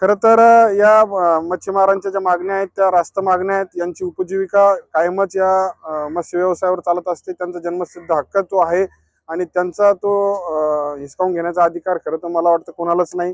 खर तर या मच्छीमारांच्या ज्या मागण्या आहेत त्या रास्त मागण्या आहेत. यांची उपजीविका कायमच या मत्स्य व्यवसायावर चालत असते. त्यांचा जन्मसिद्ध हक्क तो आहे. आणि त्यांचा तो हिसकावून घेण्याचा अधिकार खरं तर मला वाटतं कोणालाच नाही.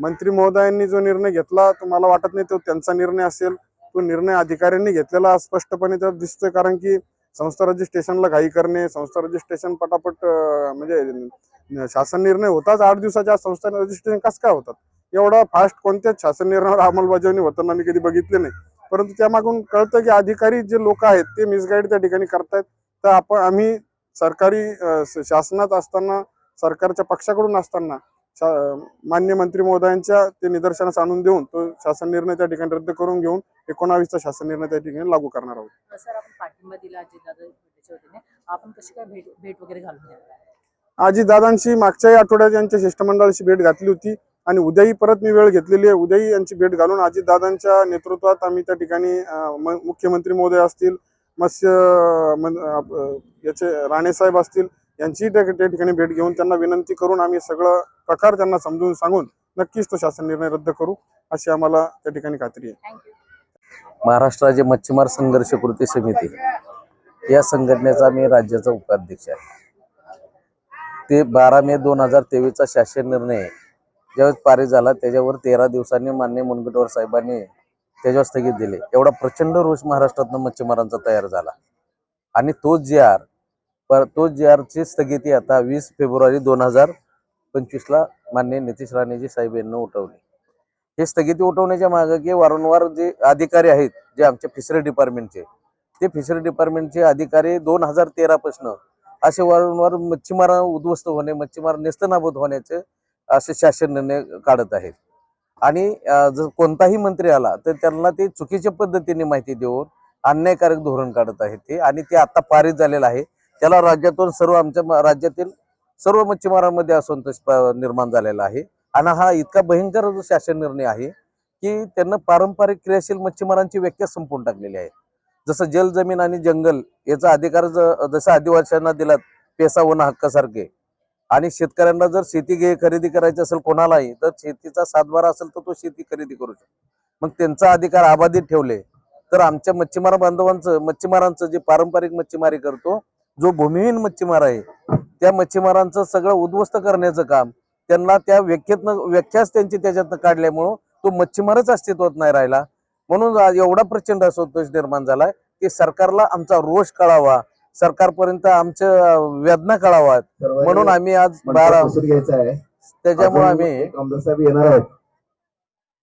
मंत्री महोदयांनी जो निर्णय घेतला तो मला वाटत नाही तो त्यांचा निर्णय असेल. तो निर्णय अधिकाऱ्यांनी घेतलेला स्पष्टपणे तर दिसतोय कारण की संस्था रजिस्ट्रेशनला घाई करणे संस्था रजिस्ट्रेशन पटापट म्हणजे शासन निर्णय होताच. आठ दिवसाच्या संस्था रजिस्ट्रेशन कसं काय होतात? एवढा फास्ट कोणत्याच शासन निर्णयावर अंमलबजावणी होताना मी कधी बघितले नाही. परंतु त्यामागून कळतं की अधिकारी जे लोक आहेत ते मिसगाईड त्या ठिकाणी करतायत. तर आपण आम्ही सरकारी शासनात असताना सरकारच्या पक्षाकडून असताना मान्य मंत्री महोदयांच्या ते निदर्शनास आणून देऊन तो शासन निर्णय त्या ठिकाणी रद्द करून घेऊन एकोणावीसचा शासन निर्णय त्या ठिकाणी लागू करणार आहोत. सर आपण पाठिंबा दिला अजितदादा भेटीच्या वतीने. आपण कशी काय भेट भेट वगैरे घालून देणार आजी दादांशी मागच्याही आठवड्यात यांच्या शिष्टमंडळाशी भेट घातली होती आणि उद्याही परत मी वेळ घेतलेली आहे. उद्याही यांची भेट घालून अजित दादांच्या नेतृत्वात आम्ही त्या ठिकाणी मुख्यमंत्री महोदय असतील मत्स्य याचे राणे साहेब असतील यांचीही त्या त्या ठिकाणी भेट घेऊन त्यांना विनंती करून आम्ही सगळं प्रकार त्यांना समजून सांगून नक्कीच तो शासन निर्णय रद्द करू अशी आम्हाला त्या ठिकाणी खात्री आहे. थँक्यू महाराष्ट्र राज्य मच्छीमार संघर्ष कृती समिती या संघटनेचा मी राज्याचा उपाध्यक्ष आहे. ते बारा मे दोन हजार तेवीसचा शासन निर्णय ज्यावेळेस पारित झाला त्याच्यावर तेरा दिवसांनी मान्य मुनगंटीवार साहेबांनी त्याच्यावर स्थगित दिले. एवढा प्रचंड रोष महाराष्ट्रातनं मच्छीमारांचा तयार झाला. आणि तो जी आर पर तो जी आरची स्थगिती आता वीस फेब्रुवारी दोन हजार पंचवीसला मान्य नितीश राणेजी साहेब यांनी उठवली. हे स्थगिती उठवण्याच्या मागे की वारंवार जे अधिकारी आहेत जे आमच्या फिशरी डिपार्टमेंटचे ते फिशरी डिपार्टमेंटचे अधिकारी दोन हजार तेरापासून असे वारंवार मच्छीमार उद्ध्वस्त होणे मच्छीमार नेस्तनाबूत होण्याचे असे शासन निर्णय काढत आहेत. आणि जर कोणताही मंत्री आला तर त्यांना ते चुकीच्या पद्धतीने माहिती देऊन अन्यायकारक धोरण काढत आहेत ते. आणि ते आता पारित झालेलं आहे. त्याला राज्यातून सर्व आमच्या राज्यातील सर्व मच्छीमारांमध्ये असंतोष निर्माण झालेला आहे. आणि हा इतका भयंकर शासन निर्णय आहे की त्यांना पारंपरिक क्रियाशील मच्छीमारांची व्याख्या संपवून टाकलेली आहे. जसं जल जमीन आणि जंगल याचा अधिकार ज- जसं आदिवासींना दिलात पेसा वन हक्कासारखे. आणि शेतकऱ्यांना जर शेती घे खरेदी करायची असेल कोणालाही तर शेतीचा सातबारा असेल तर तो शेती खरेदी करू शकतो. मग त्यांचा अधिकार अबाधित ठेवले तर आमच्या मच्छीमार बांधवांचं मच्छीमारांचं जे पारंपरिक मच्छीमारी करतो जो भूमिहीन मच्छीमार आहे त्या मच्छीमारांचं सगळं उद्ध्वस्त करण्याचं काम त्यांना त्या व्याख्येतनं व्याख्याच त्यांची त्याच्यातनं काढल्यामुळं तो मच्छीमारच अस्तित्वात नाही राहिला. म्हणून आज एवढा प्रचंड असंतोष निर्माण झालाय की सरकारला आमचा रोष कळावा सरकारपर्यंत आमच्या वेदना कळावा म्हणून आम्ही आज बारा त्याच्यामुळे आम्ही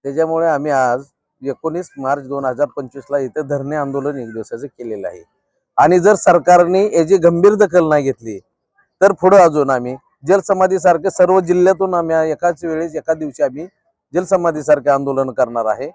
त्याच्यामुळे आम्ही आज एकोणीस मार्च दोन हजार पंचवीस ला इथे धरणे आंदोलन एक दिवसाचं केलेलं आहे. आणि जर सरकारने याची गंभीर दखल नाही घेतली तर पुढं अजून आम्ही जलसमाधीसारखे सर्व जिल्ह्यातून आम्ही एकाच वेळेस एका दिवशी आम्ही जलसमाधीसारखे आंदोलन करणार आहे.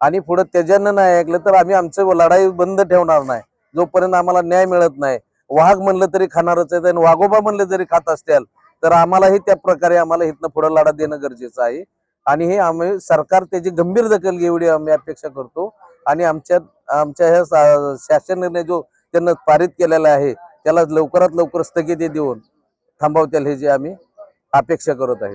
आणि पुढे त्याच्यानं नाही ऐकलं तर आम्ही आमचं लढाई बंद ठेवणार नाही. जोपर्यंत आम्हाला न्याय मिळत नाही वाघ म्हणलं तरी खाणारच आहे आणि वाघोबा म्हणलं जरी खात असतील तर आम्हालाही त्या प्रकारे आम्हाला इथनं पुढे लढा देणं गरजेचं आहे. आणि हे आम्ही सरकार त्याची गंभीर दखल घे एवढी आम्ही अपेक्षा करतो. आणि आमच्या आमच्या ह्या शासन निर्णय जो त्यांना पारित केलेला आहे त्याला लवकरात लवकर स्थगिती देऊन थांबवतील हे जे आम्ही अपेक्षा करत आहे